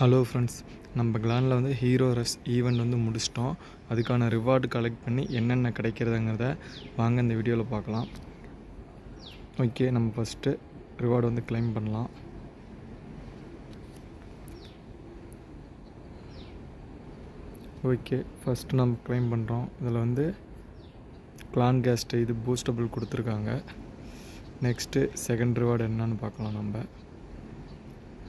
Hello friends நம்ம கிளானில் வந்து hero ரஸ் event வந்து முடிச்சிட்டோம். அதுக்கான ரிவார்டு கலெக்ட் பண்ணி என்னென்ன கிடைக்கிறதுங்கிறத வாங்க இந்த வீடியோவில் பார்க்கலாம். ஓகே நம்ம ஃபஸ்ட்டு ரிவார்டு வந்து கிளைம் பண்ணலாம். ஓகே ஃபஸ்ட்டு நம்ம கிளைம் பண்ணுறோம் இதில் வந்து கிளான் கேஸ்ட்டு இது பூஸ்டபிள் கொடுத்துருக்காங்க. நெக்ஸ்ட்டு செகண்ட் ரிவார்டு என்னன்னு பார்க்கலாம் நம்ம.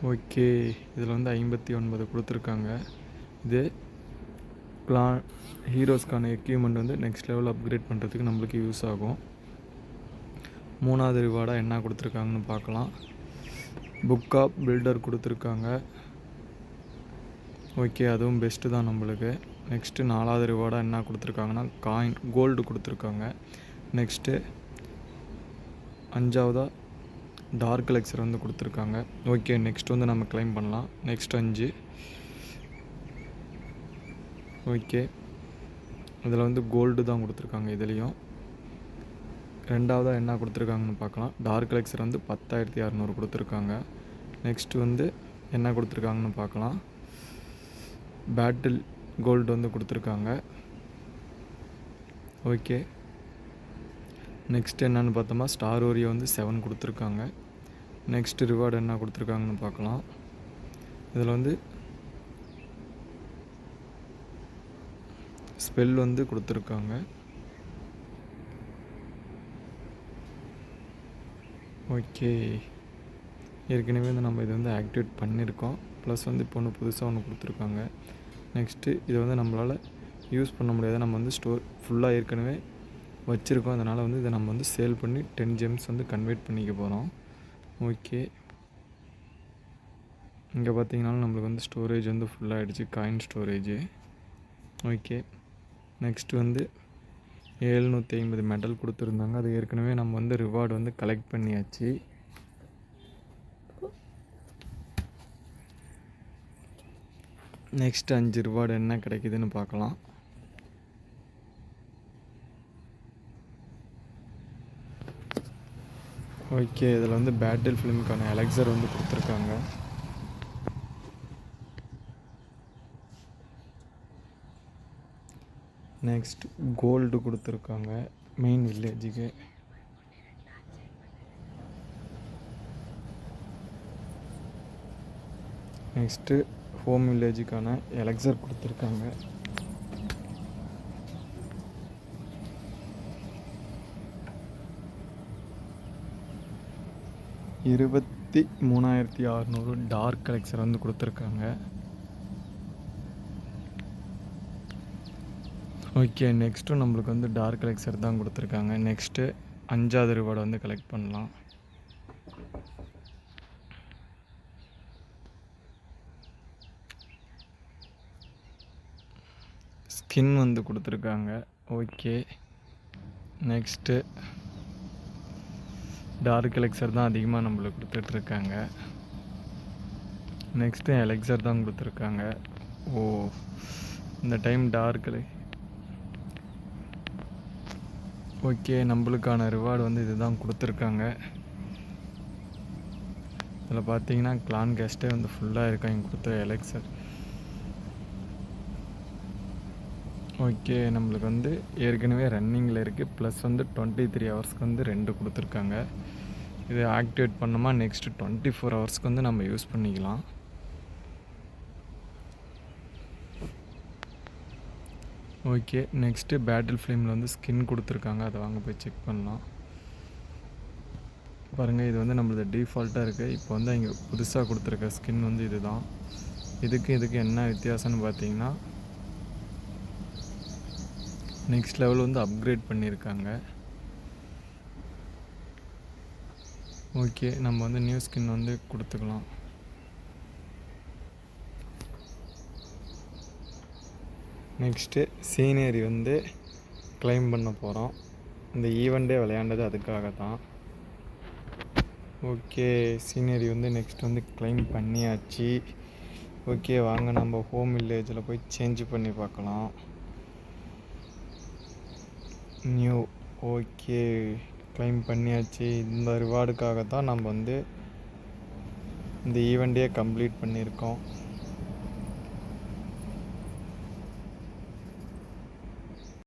ஓகே இதில் வந்து ஐம்பத்தி ஒன்பது கொடுத்துருக்காங்க. இது கிளான் ஹீரோஸ்க்கான எக்யூப்மெண்ட் வந்து நெக்ஸ்ட் லெவல் அப்கிரேட் பண்ணுறதுக்கு நம்மளுக்கு யூஸ் ஆகும். மூணாவது ரிவார்டாக என்ன கொடுத்துருக்காங்கன்னு பார்க்கலாம். புக் ஆஃப் பில்டர் கொடுத்துருக்காங்க. ஓகே அதுவும் பெஸ்ட்டு தான் நம்மளுக்கு. நெக்ஸ்ட்டு நாலாவது ரிவார்டாக என்ன கொடுத்துருக்காங்கன்னா காயின் கோல்டு கொடுத்துருக்காங்க. நெக்ஸ்ட்டு அஞ்சாவதாக டார்க் எலெக்சர் வந்து கொடுத்துருக்காங்க. ஓகே நெக்ஸ்ட் வந்து நம்ம கிளைம் பண்ணலாம். நெக்ஸ்ட் அஞ்சு. ஓகே இதில் வந்து கோல்டு தான் கொடுத்துருக்காங்க இதுலேயும். ரெண்டாவதாக என்ன கொடுத்துருக்காங்கன்னு பார்க்கலாம். டார்க் லெக்ஸர் வந்து பத்தாயிரத்தி அறநூறு கொடுத்துருக்காங்க. நெக்ஸ்ட் வந்து என்ன கொடுத்துருக்காங்கன்னு பார்க்கலாம். பேட்டில் கோல்டு வந்து கொடுத்துருக்காங்க. ஓகே நெக்ஸ்ட் என்னென்னு பார்த்தோமா? ஸ்டார் ஓரியோ வந்து செவன் கொடுத்துருக்காங்க. நெக்ஸ்ட் ரிவார்டு என்ன கொடுத்துருக்காங்கன்னு பார்க்கலாம். இதில் வந்து ஸ்பெல் வந்து கொடுத்துருக்காங்க. ஓகே ஏற்கனவே வந்து நம்ம இதை வந்து ஆக்டிவேட் பண்ணியிருக்கோம். ப்ளஸ் வந்து இப்போ ஒன்று புதுசாக ஒன்று கொடுத்துருக்காங்க. நெக்ஸ்ட்டு இதை வந்து நம்மளால் யூஸ் பண்ண முடியாது. நம்ம வந்து ஸ்டோர் ஃபுல்லாக ஏற்கனவே வச்சுருக்கோம். அதனால் வந்து இதை நம்ம வந்து சேல் பண்ணி டென் ஜெம்ஸ் வந்து கன்வெர்ட் பண்ணிக்க போகிறோம் ஓகே. இங்கே பார்த்தீங்கனாலும் நம்மளுக்கு வந்து ஸ்டோரேஜ் வந்து ஃபுல்லாகிடுச்சு காயின் ஸ்டோரேஜு ஓகே. நெக்ஸ்ட் வந்து ஏழ்நூற்றி ஐம்பது மெடல் கொடுத்துருந்தாங்க. அது ஏற்கனவே நம்ம வந்து ரிவார்டு வந்து கலெக்ட் பண்ணியாச்சு. நெக்ஸ்ட் அஞ்சு ரிவார்டு என்ன கிடைக்குதுன்னு பார்க்கலாம். ஓகே இதில் வந்து பேட்டில் ஃபிலிமுக்கான எலெக்சர் வந்து கொடுத்துருக்காங்க. நெக்ஸ்ட் கோல்டு கொடுத்துருக்காங்க மெயின் வில்லேஜுக்கு நெக்ஸ்ட்டு ஹோம் வில்லேஜுக்கான எலெக்சர் கொடுத்துருக்காங்க. இருபத்தி மூணாயிரத்தி அறநூறு டார்க் கலெக்சர் வந்து கொடுத்துருக்காங்க. ஓகே நெக்ஸ்ட்டு நம்மளுக்கு வந்து டார்க் கலெக்சர் தான் கொடுத்துருக்காங்க. நெக்ஸ்ட்டு அஞ்சாவது ரிவார்டை வந்து கலெக்ட் பண்ணலாம். ஸ்கின் வந்து கொடுத்துருக்காங்க. ஓகே நெக்ஸ்ட்டு டார்க் எலெக்சர் தான் அதிகமாக நம்மளுக்கு கொடுத்துட்ருக்காங்க. நெக்ஸ்ட்டு எலெக்சர் தான் கொடுத்துருக்காங்க. ஓ இந்த டைம் டார்க் ஓகே நம்மளுக்கான ரிவார்டு வந்து இதுதான் கொடுத்துருக்காங்க. இதில் பார்த்தீங்கன்னா கிளான் கேஸ்ட்டே வந்து ஃபுல்லாக இருக்காங்க கொடுத்த எலெக்சர் ஓகே நம்மளுக்கு வந்து ஏற்கனவே ரன்னிங்கில் இருக்குது ப்ளஸ் வந்து டுவெண்ட்டி த்ரீ ஹவர்ஸ்க்கு வந்து ரெண்டு கொடுத்துருக்காங்க. இதை ஆக்டிவேட் பண்ணோமா? நெக்ஸ்ட்டு டுவெண்ட்டி ஃபோர் ஹவர்ஸ்க்கு வந்து நம்ம யூஸ் பண்ணிக்கலாம். ஓகே நெக்ஸ்ட்டு பேட்டில் ஃப்ளேமில் வந்து ஸ்கின் கொடுத்துருக்காங்க. அதை வாங்க போய் செக் பண்ணலாம். பாருங்கள் இது வந்து நம்மளது டிஃபால்ட்டாக இருக்குது இப்போ வந்து இங்கே புதுசாக கொடுத்துருக்க ஸ்கின் வந்து இதுதான். இதுக்கு இதுக்கு என்ன வித்தியாசம்னு பார்த்தீங்கன்னா நெக்ஸ்ட் லெவல் வந்து அப்கிரேட் பண்ணியிருக்காங்க. ஓகே நம்ம வந்து நியூ ஸ்கின் வந்து கொடுத்துக்கலாம். நெக்ஸ்ட்டு சீனரி வந்து கிளைம் பண்ண போகிறோம் இந்த ஈவெண்ட்டே விளையாண்டது அதுக்காக தான் ஓகே சீனரி வந்து நெக்ஸ்ட் வந்து கிளைம் பண்ணியாச்சு. ஓகே வாங்க நம்ம ஹோம் வில்லேஜில் போய் சேஞ்ச் பண்ணி பார்க்கலாம். நியூ ஓகே கிளைம் பண்ணியாச்சு. இந்த ரிவார்டுக்காக தான் நம்ம வந்து இந்த ஈவெண்ட்டே கம்ப்ளீட் பண்ணியிருக்கோம்.